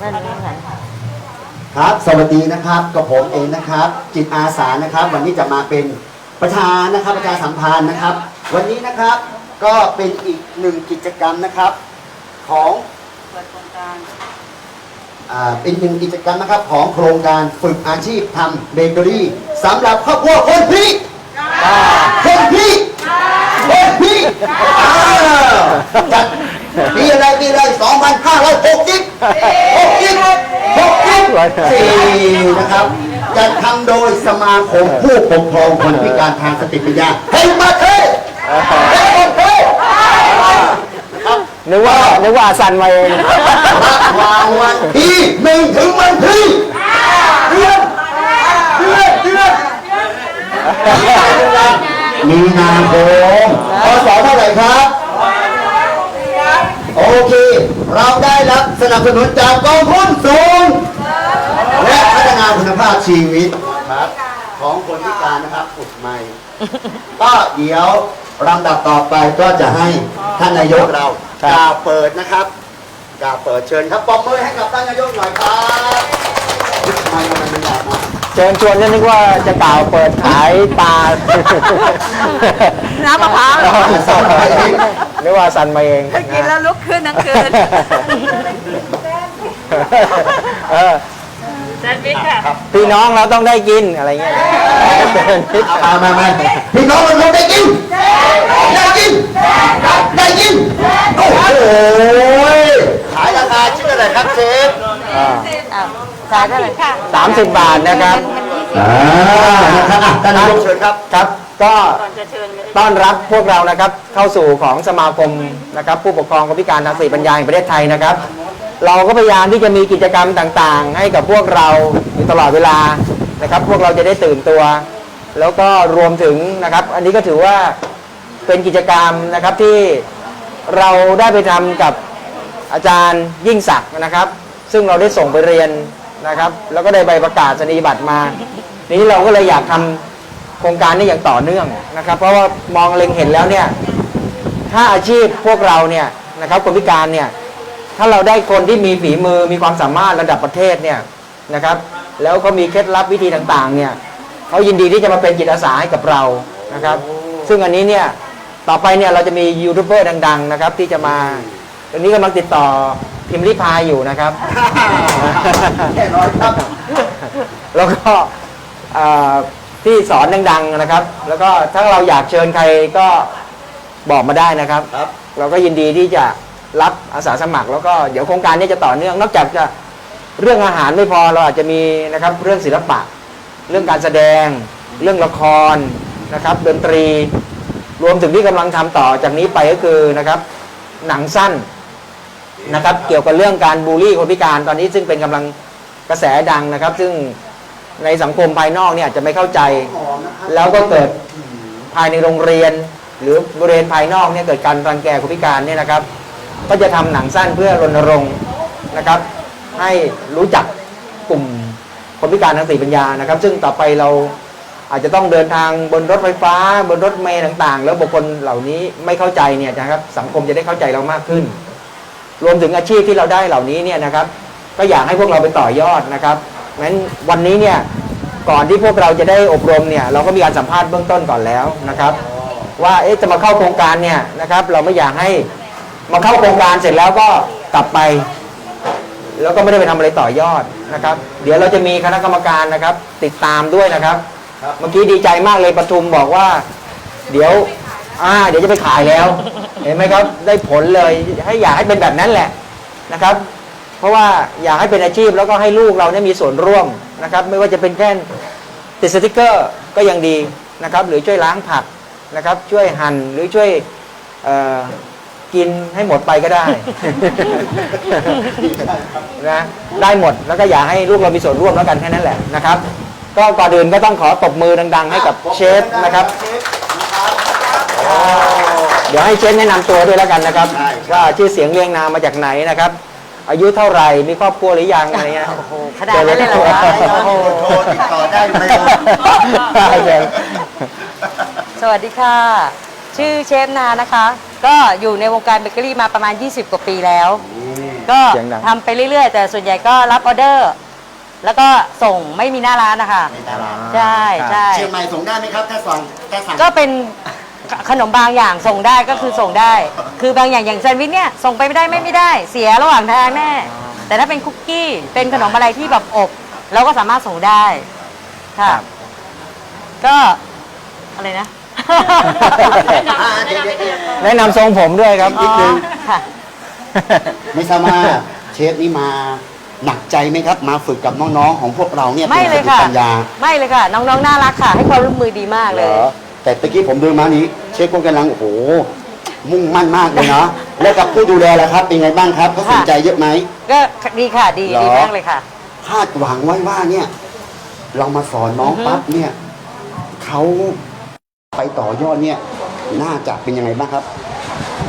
นั่นนี่ค่ะ ครับ สวัสดีนะครับกับผมเองนะครับ จิตอาสานะครับ วันนี้จะมาเป็นประธานนะครับประชาสัมพันธ์นะครับ วันนี้นะครับก็เป็นอีกหนึ่งกิจกรรมนะครับของอ่าเป็นหนึ่งกิจกรรมนะครับของโครงการฝึกอาชีพทำเบเกอรี่สำหรับครอบครัวคนพี่คนพี่คนพี่อ้าวจัด ปีอะไรปีอะไรสองพันห้าร้อยหกสิบหกสิบหกสิบสี่นะครับจัดทำโดยสมาคมผู้ปกครองคนพิการทางสติปัญญาแห่งประเทศแห่งประเทศครับนึกว่านึกว่าอาสันมาเองระหว่างวันที่หนึ่งถึงวันที่เดือนเดือนเดือนมีนาคมพศเท่าไหร่ครับโอ เค เราได้รับสนับสนุนจากกองทุนสูง และพัฒนาคุณภาพชีวิตครับ ของคนพิการนะครับฝึกใหม่ ก็เดี๋ยวลำดับต่อไปก็จะให้ท่านนายกเราครับกล่าวเปิดนะครับกล่าวเปิดเชิญครับปรบมือให้กับท่านนายกหน่อยครับมาทำไมไม่อยากมา เชิญชวนก็นึกว่าจะกล่าวเปิดขายปลา น้ำมะพร้าวนึกว่าอาสันมาเองกินแล้วลุกขึ้นทั้งคืนเออแซนด์วิชค่ะพี่น้องเราต้องได้กินอะไรเงี้ยเชิญนิดเอามามาพี่น้องมันคงได้กิน ได้กิน ได้กิน โอ้โหขายราคาชิ้นอะไรครับเชฟอ่าอ้าวขายได้เลยค่ะสามสิบบาทนะครับอ่านะครับอะท่านนายกเชิญครับ ครับ ก็ก่อนจะเชิญเลยต้อนรับพวกเรานะครับเข้าสู่ของสมาคมนะครับ ผู้ปกครองคนพิการทางสติปัญญาแห่งประเทศไทยนะครับ เราก็พยายามที่จะมีกิจกรรมต่างๆ ให้กับพวกเราอยู่ตลอดเวลานะครับ พวกเราจะได้ตื่นตัว แล้วก็รวมถึงนะครับ อันนี้ก็ถือว่าเป็นกิจกรรมนะครับที่เราได้ไปทำกับอาจารย์ยิ่งศักดิ์นะครับ ซึ่งเราได้ส่งไปเรียนนะครับ แล้วก็ได้ใบประกาศนียบัตรมาทีนี้เราก็เลยอยากทำ โครงการนี้อย่างต่อเนื่องนะครับ เพราะว่ามองเล็งเห็นแล้วเนี่ยถ้าอาชีพพวกเราเนี่ยนะครับคนพิการเนี่ยถ้าเราได้คนที่มีฝีมือมีความสามารถระดับประเทศเนี่ยนะครับ แล้วเขามีเคล็ดลับวิธีต่างๆเนี่ยเขายินดีที่จะมาเป็นจิตอาสาให้กับเรานะครับ ซึ่งอันนี้เนี่ยต่อไปเนี่ยเราจะมียูทูบเบอร์ดัง ๆ นะครับ ที่จะมาตอนนี้กำลังติดต่อพิมพ์ริพายอยู่นะครับแน่นอนครับแล้วก็เอ่อ ที่สอนดังๆนะครับ แล้วก็ถ้าเราอยากเชิญใครก็บอกมาได้นะครับ ครับ เราก็ยินดีที่จะรับอาสาสมัคร แล้วก็เดี๋ยวโครงการนี้จะต่อเนื่อง นอกจากจะเรื่องอาหารไม่พอเราอาจจะมีนะครับเรื่องศิลปะ เรื่องการแสดง เรื่องละครนะครับดนตรี รวมถึงที่กำลังทำต่อจากนี้ไปก็คือนะครับหนังสั้นนะครับเกี่ยวกับเรื่องการบูลลี่คนพิการตอนนี้ซึ่งเป็นกำลังกระแสดังนะครับ ซึ่ง ในสังคมภายนอกเนี่ยอาจจะไม่เข้าใจ แล้วก็เกิดภายในโรงเรียน หรือบริเวณภายนอกเนี่ยเกิดการรังแกคนพิการเนี่ยนะครับ ก็จะทำหนังสั้นเพื่อรณรงค์นะครับ ให้รู้จักกลุ่มคนพิการทางสติปัญญานะครับ ซึ่งต่อไปเราอาจจะต้องเดินทางบนรถไฟฟ้า บนรถเมล์ต่างๆ แล้วบุคคลเหล่านี้ไม่เข้าใจเนี่ยนะครับสังคมจะได้เข้าใจเรามากขึ้น รวมถึงอาชีพที่เราได้เหล่านี้เนี่ยนะครับ ก็อยากให้พวกเราไปต่อยอดนะครับ งั้นวันนี้เนี่ยก่อนที่พวกเราจะได้อบรมเนี่ยเราก็มีการสัมภาษณ์เบื้องต้นก่อนแล้วนะครับ ว่าเอ๊ะจะมาเข้าโครงการเนี่ยนะครับ เราไม่อยากให้มาเข้าโครงการเสร็จแล้วก็กลับไป แล้วก็ไม่ได้ไปทำอะไรต่อยอดนะครับ เดี๋ยวเราจะมีคณะกรรมการนะครับ ติดตามด้วยนะครับครับเมื่อกี้ดีใจมากเลยประทุมบอกว่า เดี๋ยวอ่าเดี๋ยวจะไปขายแล้ว เห็นไหมครับ ได้ผลเลยให้อยากให้เป็นแบบนั้นแหละนะครับ เพราะว่าอยากให้เป็นอาชีพแล้วก็ให้ลูกเราเนี่ยมีส่วนร่วมนะครับ ไม่ว่าจะเป็นแค่ติดสติกเกอร์ก็ยังดีนะครับ หรือช่วยล้างผักนะครับ ช่วยหั่นหรือช่วยเอ่อกินให้หมดไปก็ได้นะได้หมดแล้วก็อยากให้ลูกเรามีส่วนร่วมแล้วกันแค่นั้นแหละนะครับ ก็ก่อนอื่นก็ต้องขอตบมือดัง ๆ ให้กับเชฟนะครับเชฟนะครับเดี๋ยวให้เชฟแนะนำตัวด้วยแล้วกันนะครับได้ครับ ว่าชื่อเสียงเรียงนามมาจากไหนนะครับ อายุเท่าไหร่มีครอบครัวหรือยังอะไรเงี้ย โอ้โหขนาดนั้นเลยเหรอวะโอ้โหโทรติดต่อได้ไหมเชิญสวัสดีค่ะ ชื่อเชฟนานะคะ ก็อยู่ในวงการเบเกอรี่มาประมาณ 20 กว่าปีแล้ว ก็เสียงดัง ทำไปเรื่อยๆ แต่ส่วนใหญ่ก็รับออเดอร์ แล้วก็ส่งไม่มีหน้าร้านนะคะในตลาดใช่ใช่ เชียงใหม่ส่งได้ไหมครับ ถ้าสั่งถ้าสั่ง ก็เป็น ขนมบางอย่างส่งได้ก็คือส่งได้ คือบางอย่างอย่างแซนด์วิชเนี่ยส่งไปไม่ได้ไม่ไม่ได้ เสียระหว่างทางแน่ แต่ถ้าเป็นคุกกี้เป็นขนมอะไรที่แบบอบเราก็สามารถส่งได้ค่ะครับก็อะไรนะ อ่าเดี๋ยวเดี๋ยวเดี๋ยวแนะนำทรงผมด้วยครับนิดนึง ค่ะ ไม่ทราบว่าเชฟนี่มาหนักใจไหมครับ มาฝึกกับน้องๆของพวกเราเนี่ยไม่เลยค่ะป็นสติปัญญา ไม่เลยค่ะ น้องๆ น่ารักค่ะ ให้ความร่วมมือดีมากเหเลรยอ แต่ตะกี้ผมเดินมานี้ เชฟก็กำลังโอ้โห มุ่งมั่นมากเลยนะแล้วกับผู้ดูแลล่ะครับ เป็นไงบ้างครับเขาสนใจเยอะไหม ก็ดีค่ะดีเหรอ ดีมากเลยค่ะ คาดหวังไว้ว่าเนี่ย เรามาสอนน้องอือฮึ ปั๊บเนี่ยเขาไปต่อยอดเนี่ย น่าจะเป็นยังไงบ้างครับ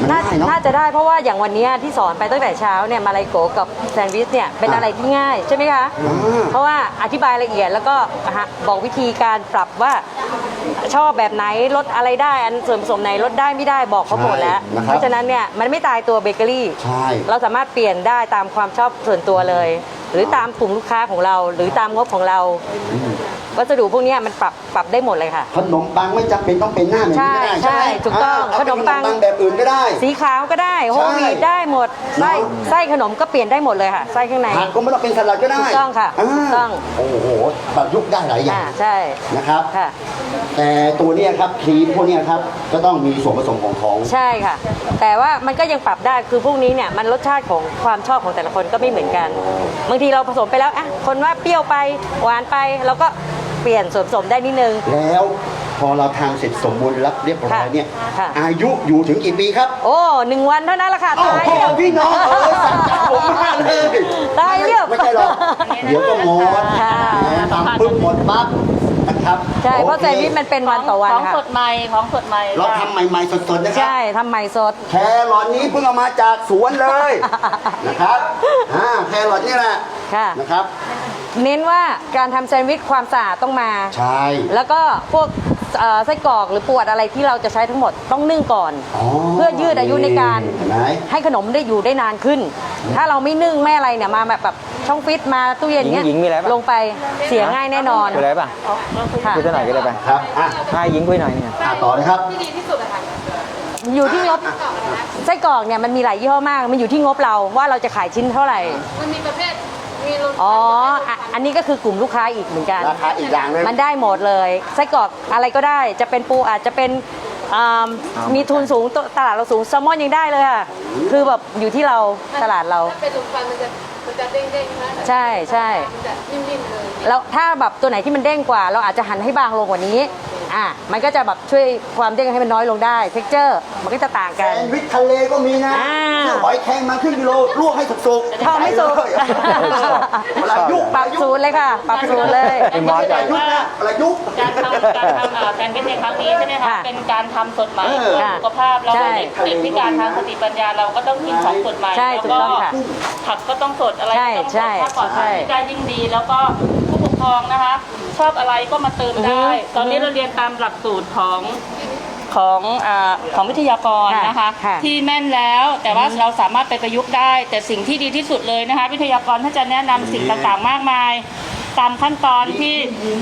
มันน่าง่ายเนาะ น่าจะได้เพราะว่าอย่างวันเนี้ยที่สอนไปตั้งแต่เช้าเนี่ยมาลายโกกับแซนด์วิชเนี่ยเป็นอะอะไรที่ง่ายใช่ไหมคะ อ่า เพราะว่าอธิบายละเอียดแล้วก็อะฮะบอกวิธีการปรับว่าชอบแบบไหนลดอะไรได้อันส่วนผสมไหนลดได้ไม่ได้บอกเขาหมดแล้ว ใช่นะครับเพราะฉะนั้นเนี่ยมันไม่ตายตัวเบเกอรี่ ใช่ เราสามารถเปลี่ยนได้ตามความชอบส่วนตัวเลย หรือตามกลุ่มลูกค้าของเรา หรือตามงบของเราอืม วัสดุพวกเนี้ยมันปรับปรับได้หมดเลยค่ะ ขนมปังไม่จำเป็นต้องเป็นหน้าแบบนี้ก็ได้ใช่ใช่ไหมใช่ถูกต้องาเาเป็นขนมปังแบบอื่นก็ได้ สีขาวก็ได้โฮลวีตได้หมดไส้เนอะ ไส้ขนมก็เปลี่ยนได้หมดเลยค่ะ ไส้ข้างใน ผักก็ไม่ต้องเป็นสลัดก็ได้ถูกต้องค่ะาถูกต้อง โอ้โหประยุกต์ได้หลายอย่าอ่างใช่นะครับ ค่ะ แต่ตัวเนี้ยครับครีมพวกเนี้ยครับก็ต้องมีส่วนผสมของของ ใช่ค่ะ แต่ว่ามันก็ยังปรับได้คือพวกนี้เนี่ยมันรสชาติของความชอบของแต่ละคนก็ไม่เหมือนกัน บางทีเราผสมไปแล้วอะคนว่าเปรี้ยวไปหวานไปเราก็ เปลี่ยนส่วนผสมได้นิดนึง แล้วพอเราทำเสร็จสมบูรณ์รับเรียบร้อยเนี่ย ค่ะ อายุอยู่ถึงกี่ปีครับโอ้หนึ่งวันเท่านั้นแหละค่ะโอ้ตายโหเรียบ พี่น้องเออสั่งจากผมมากเลยตายเรียบไม่ใช่หรอกเดี๋ยวก็หมดค่ะแหมทำปึ๊บหมดปั๊บนะครับใช่เพราะโอคแซนด์วิชมันเป็นวันต่อวันของค่ะสดใหม่ ของสดใหม่เราค่ะทำใหม่ๆสดๆนะครัใช่ทำใหม่สด แครอทนี้เพิ่งเอามาจากสวนเลย นะครับอ่าแครอทนี่แหละค่ะ นะครับ เน้นว่าการทำแซนด์วิชความสะอาดต้องมา ใช่ แล้วก็พวกเอ่อไส้กรอกหรือปวดอะไรที่เราจะใช้ทั้งหมดต้องนึ่งก่อน อ๋อเพื่อยืดอายุในการเห็นไหม ให้ขนมได้อยู่ได้นานขึ้น ถ้าเราไม่นึ่งไม่อะไรเนี่ยมาแบบแบบช่องฟิตมาตู้เย็นเนี้ยหญิงหญิงมีอะไรปะ ลงไปเสียง่ายแน่นอนคุยอะไรป่ะค่ะคุยเท่าไหร่ก็ได้ป่ะครับอะให้หญิงคุยหน่อยเนี่ย อะต่อเลยครับ อยู่ที่งบไส้กรอกเนี่ยมันมีหลายยี่ห้อมาก มันอยู่ที่งบเราว่าเราจะขายชิ้นเท่าไหร่ มันมีประเภทมีรส อ๋ออะอันนี้ก็คือกลุ่มลูกค้าอีกเหมือนกัน ราคาอีกอย่างหนึง มันได้หมดเลยไส้กรอกอะไรก็ได้จะเป็นปูอาจจะเป็นอ่ามีทุนสูงตตลาดเราสูงแซลมอนยังได้เลยค่ะ คือแบบอยู่ที่เราตลาดเรา ถ้าเป็นถุงฟันมันจะมันจะเด้งๆนะใช่ใช่ มันจะนิ่มๆเลย แล้วถ้าแบบตัวไหนที่มันเด้งกว่า เราอาจจะหันให้บางลงกว่านี้ อะมันก็จะแบบช่วยความเด้งให้มันน้อยลงได้เท็กเจอร์มันก็จะต่างแซกัน นด์วิชทะเลก็มีนะอ่าซื้อหอยแครงมาครึ่งกิโลลวกให้สุกๆชอบไม่สุกเวลายุกปรับสูตรเลยค่ะปรับสูตรเลยเป็นมอสเวลายุกนะเวลายุก การทำการทำอ่าแซนด์วิชในครั้งนี้ใช่ไหมคะ ค่ะเป็นการทำสดใหม่เออ เพื่อสุขภาพแล้วใช่ก็เด็กเด็กพิการทางสติปัญญาเราก็ต้องกินของสดใหม่ใช่แล้วถูกก็ต้องค่ะ ผักก็ต้องสดอะไรใช่ก็ต้องสใช่ดถ้าก่อนใช่ทำได้ยิ่งดี แล้วก็ผู้ปกครองนะคะ ชอบอะไรก็มาเติมได้อือฮึตอนนี้เราเรียนตามหลักสูตรของของอ่าของวิทยากรนะคะค่ะที่แม่นแล้วแต่ว่าเราสามารถไปประยุกต์ได้ แต่สิ่งที่ดีที่สุดเลยนะคะ วิทยากรท่านจะแนะนำสิ่งต่างๆมากมาย ตามขั้นตอนที่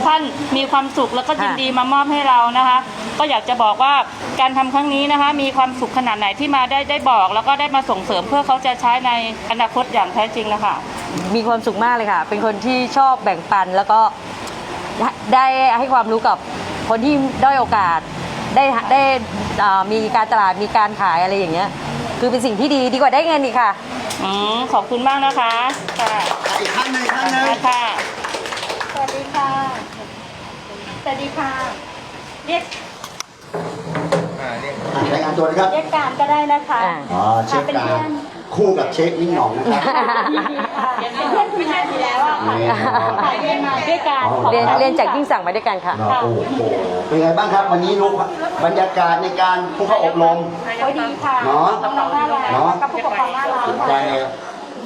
ท่านมีความสุขแล้วก็ยินดีมามอบให้เรานะคะ ก็อยากจะบอกว่าการทำครั้งนี้นะคะ มีความสุขขนาดไหนที่มาได้ได้บอก แล้วก็ได้มาส่งเสริมเพื่อเขาจะใช้ในอนาคตอย่างแท้จริงนะคะมีความสุขมากเลยค่ะ เป็นคนที่ชอบแบ่งปันแล้วก็ ได้ให้ความรู้กับคนที่ด้อยโอกาส ได้ได้อ่ามีการตลาดมีการขายอะไรอย่างเงี้ย คือเป็นสิ่งที่ดีดีกว่าได้เงินอีกค่ะอืมขอบคุณมากนะคะค่ะอีกครั้งหนึ่งอีกครั้งหนึ่งค่ะสวัสดีค่ะสวัสดีค่ะเรียกอะรายงานตัวนะครับเรียกการก็ได้นะคะอ่าอ๋อเชฟเป็นกาเพื่รอน คู่กับเชฟนิ่งหน่องนะครับเป็นเพื่อนคุณนายอยู่แล้วอะค่ะนี่ค่ะเรียนมาด้วยกันอ๋อ เรียนเรียนจากยิ่งสั่งมาด้วยกันค่ะโอ้โหเป็นไงบ้างครับ วันนี้ลูกบรรยากาศในการผู้เข้าอบรม โอ้ยดีค่ะเนาะน้องๆน่ารักเนาะกับผู้ปกครองน่ารักสนใจ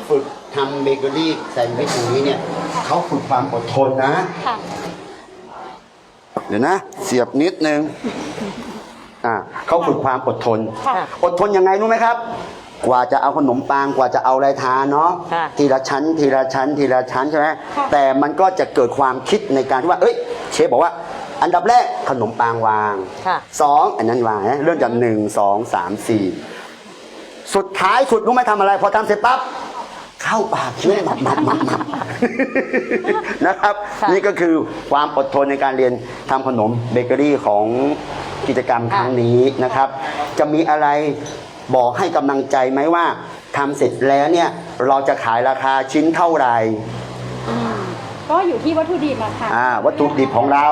ฝึกทำเบเกอรี่แซนด์วิชตรงนี้เนี่ยเขาฝึกความอดทนนะ ค่ะ เดี๋ยวนะ เสียบนิดนึงอ่าเขาฝึกความอดทน ค่ะ อดทนยังไงรู้ไหมครับ กว่าจะเอาขนมปังกว่าจะเอาอะไรทานเนาะค่ะ ทีละชั้น ทีละชั้น ทีละชั้นใช่ไหมแต่มันก็จะเกิดความคิดในการที่ว่า เอ้ย เชฟบอกว่า อันดับแรกขนมปังวางค่ะ สองอันนั้นวางนะเริ่มจากหนึ่งสองสามสี่สุดท้ายสุดรู้ไหมทำอะไร พอทำเสร็จปั๊บเข้าปากเคี้ยวหมับหมับหมับหมับ นะครับ ค่ะ นี่ก็คือความอดทนในการเรียนทำขนมเบเกอรี่ของกิจกรรมครั้งนี้นะครับ จะมีอะไร บอกให้กำลังใจไหมว่าทำเสร็จแล้วเนี่ยเราจะขายราคาชิ้นเท่าไหร่ก็อยู่ที่วัตถุดิบอะค่ะอ่าวัตถุดิบของเรา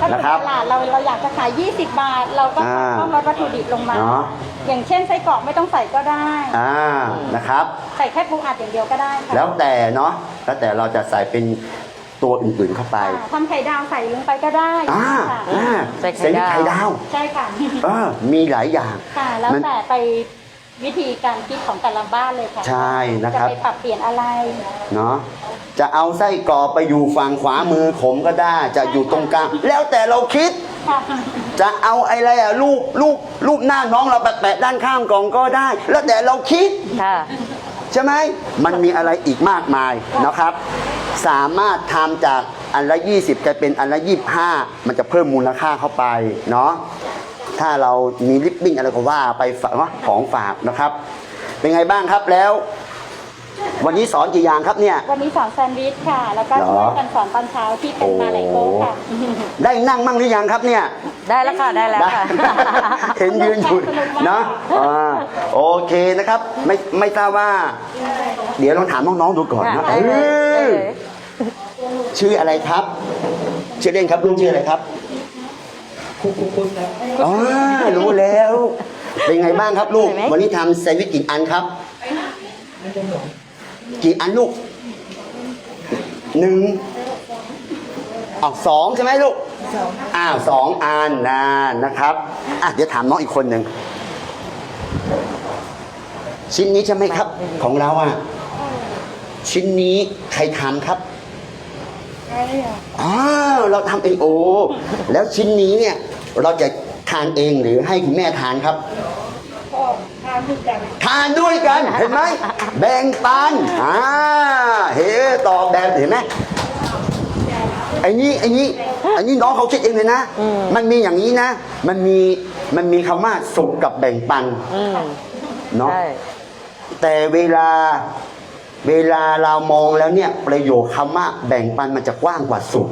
ถ้าถึนะงครับ ตลาดเราเราอยากจะขาย 20 บาท เราก็อ่าต้องลดวัตถุดิบลงมา เนาะอย่างเช่นไส้กรอกไม่ต้องใส่ก็ได้ อ่านะครับ ใส่แค่ปูอัดอย่างเดียวก็ได้ค่ะแล้วแต่เนาะแล้วแต่เราจะใส่เป็น ตัวอื่นๆเข้าไปค่ะทำไข่ดาวใส่ลงไปก็ได้อ่าค่ะอ่าใส่ไข่ดาว ไข่ดาวใช่ค่ะเออมีหลายอย่าง ค่ะ แล้วมันแต่ไปวิธีการคิดของแต่ละบ้านเลยค่ะใช่นะครับ จะไปปรับเปลี่ยนอะไร เนาะจะเอาไส้กรอกไปอยู่ฝั่งขวามือผมก็ได้ จะอยู่ตรงกลางแล้วแต่เราคิด ค่ะ จะเอาอะไรอะรูปรูปรูปหน้าน้องเราแปะๆด้านข้างกล่องก็ได้ แล้วแต่เราคิด ค่ะ ใช่ไหม มันมีอะไรอีกมากมายนะครับ สามารถทำจากอันละ 20กลายเป็นอันละ 25 มันจะเพิ่มมูลค่าเข้าไปเนาะถ้าเรามีลิปบิ้งอะไรก็ว่าไปฝากเนาะของฝากนะครับ เป็นไงบ้างครับแล้ว วันนี้สอนกี่อย่างครับเนี่ย วันนี้สอนแซนด์วิชค่ะ แล้วก็เหรอช่วยกันสอนตอนเช้าที่เป็นมาลายโก้ค่ะ ได้นั่งมั่งหรือยังครับเนี่ย ได้แล้วค่ะได้แล้วค่ะเห็นยืนอยู่เนาะอ่าโอเคนะครับ ไม่ไม่ทราบว่า เดี๋ยวลองถามน้องๆดูก่อนนะ ชื่ออะไรครับ ชื่อเล่นครับลูกชื่ออะไรครับอ๋อรู้แล้ว เป็นไงบ้างครับลูกเห็นไหมวันนี้ทำแซนด์วิชกี่อันครับ กี่อันลูกหนึ่งออกสองใช่ไหมลูกอ้าวสองอันนะนะครับอะเดี๋ยวถามน้องอีกคนหนึ่งชิ้นนี้ใช่ไหมครับ ของเราอะ ชิ้นนี้ใครทำครับ อ้าวเราทำเองโอ้แล้วชิ้นนี้เนี่ยเราจะทานเองหรือให้คุณแม่ทานครับทานด้วยกันเห็นไหมแบ่งปันอ่าเฮ้ตอบแบบเห็นไหมไอ้นี่ไอ้นี่ไอ้นี่น้องเขาคิดเองเลยนะ มันมีอย่างนี้นะ มันมีมันมีคำว่าสุขกับแบ่งปันอืมเนาะใช่แต่เวลา เวลาเรามองแล้วเนี่ยประโยคคำว่าแบ่งปันมันจะกว้างกว่าสุข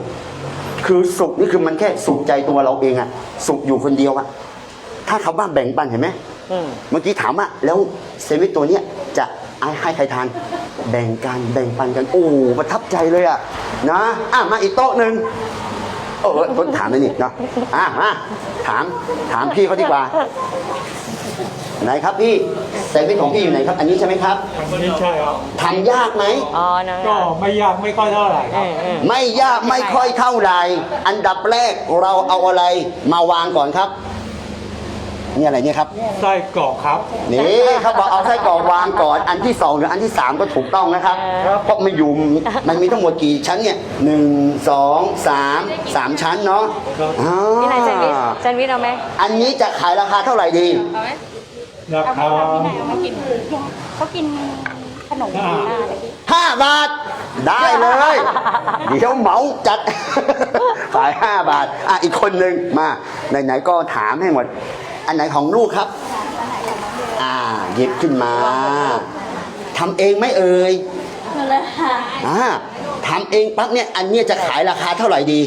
คือสุขนี่คือมันแค่สุขใจตัวเราเองอะสุขอยู่คนเดียวอะถ้าคำว่าแบ่งปันเห็นไหมอืมเมื่อกี้ถามว่าแล้วเซเว่นตัวเนี้ยจะให้ให้ใครทาน แบ่งกันแบ่งปันกันโอ้ประทับใจเลยอะนะอะมาอีกโต๊ะหนึ่งเออต้นถามเลยนี่เนาะอะมาถามถามพี่เขาดีกว่า ไหนครับพี่แซนด์วิชของพี่อยู่ไหนครับ อันนี้ใช่ไหมครับไม่ใช่ครับทำยากไหมอ๋อนะก็ไม่ยากไม่ค่อยเท่าไหร่คเอรับอเออไม่ยากไม่ค่อยเท่าไหร่อันดับแรกเราเอาอะไรมาวางก่อนครับนี่อะไรเนี่ยครับไส้กรอกครับนี่เขาบอกเอาไส้กรอกวางก่อนอันที่สองหรืออันที่สามก็ถูกต้องนะครับเพราะมันอยู่มันมีทั้งหมดกี่ชั้นเนี่ยหนึ่งสองสามสามชั้นเนาะครับอ่านี่ไหนแซนด์วิชแซนด์วิชเอาไหมอันนี้จะขายราคาเท่าไหร่ดี ราเอาคาไปทำที่ไหนเอามากินเขากินขนมหน้าเมื่อกี้ห้าบาท ได้เลย เดี๋ยวเหมาจัด ขายห้าบาท อะ อีกคนหนึ่งมา ไหนๆก็ถามให้หมด อันไหนของลูกครับ อ่าหยิบขึ้นมาทำเองไหมเอ่ยอ่าทำเองปั๊บเนี่ย อันเนี้ยจะขายราคาเท่าไหร่ดี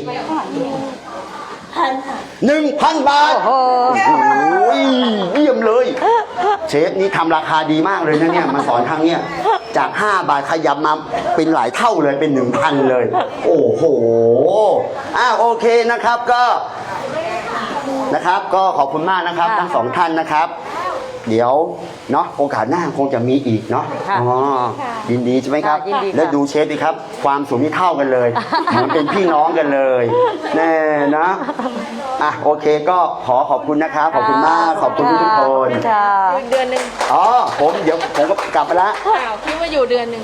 หนึ่งพันบาท โอ้โหโอ้ยเยี่ยมเลย เชฟนี่ทำราคาดีมากเลยนะเนี่ย มาสอนครั้งเนี้ยจาก 5 บาทขยับมาเป็นหลายเท่าเลยเป็น 1,000 เลย โอ้โหอ่าโอเคนะครับก็นะครับ ก็ขอบคุณมากนะครับ ทั้งสองท่านนะครับ เดี๋ยวเนาะโอกาสหน้าคงจะมีอีกเนาะค่ะอ๋อยินดีใช่ไหมครับ ค่ะยินดีค่ะ แล้วดูเชฟดิครับ ความสูงนี่เท่ากันเลย เหมือนเป็นพี่น้องกันเลยแน่นะอะโอเคก็ขอขอบคุณนะครับขอบคุณมากขอบคุณทุกๆคนค่ะเดือนหนึ่งอ๋อผมเดี๋ยวผมก็กลับไปละ อ้าวคิดว่าอยู่เดือนหนึ่ง